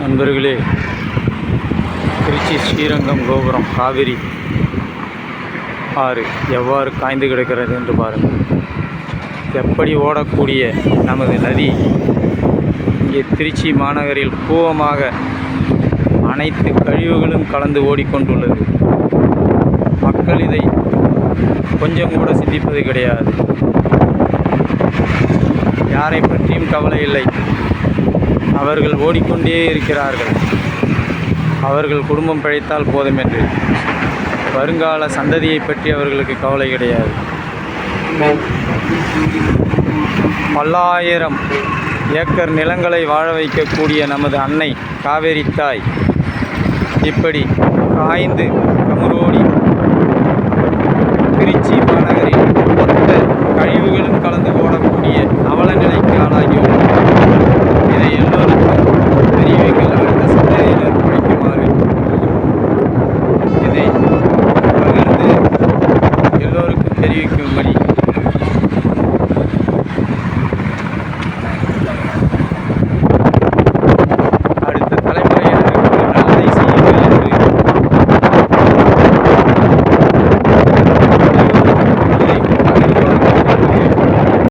நண்பர்களே திருச்சி ஸ்ரீரங்கம் கோபுரம் காவிரி ஆறு எவ்வாறு காய்ந்து கிடக்கிறது என்று பாருங்கள். எப்படி ஓடக்கூடிய நமது நதி இங்கே திருச்சி மாநகரில் கூவமாக அனைத்து கழிவுகளும் கலந்து ஓடிக்கொண்டுள்ளது. மக்கள் இதை கொஞ்சம் கூட சிந்திப்பது கிடையாது. யாரை பற்றியும் கவலை இல்லை. அவர்கள் ஓடிக்கொண்டே இருக்கிறார்கள். அவர்கள் குடும்பம் பிழைத்தால் போதும் என்று வருங்கால சந்ததியை பற்றி அவர்களுக்கு கவலை கிடையாது. பல்லாயிரம் ஏக்கர் நிலங்களை வாழ வைக்கக்கூடிய நமது அன்னை காவேரி தாய் இப்படி காய்ந்து கமுரோடி திருச்சி மாநகரில் மொத்த கழிவுகளும் கலந்து ஓடக்கூடிய அவல நிலைக்கு ஆளாகியுள்ளது இதை எல்லோருக்கும் தெரிவிங்கள் அடுத்த சந்ததியினர் படிக்குமாறு இதை பகிர்ந்து எல்லோருக்கும் தெரிவிக்கும்படி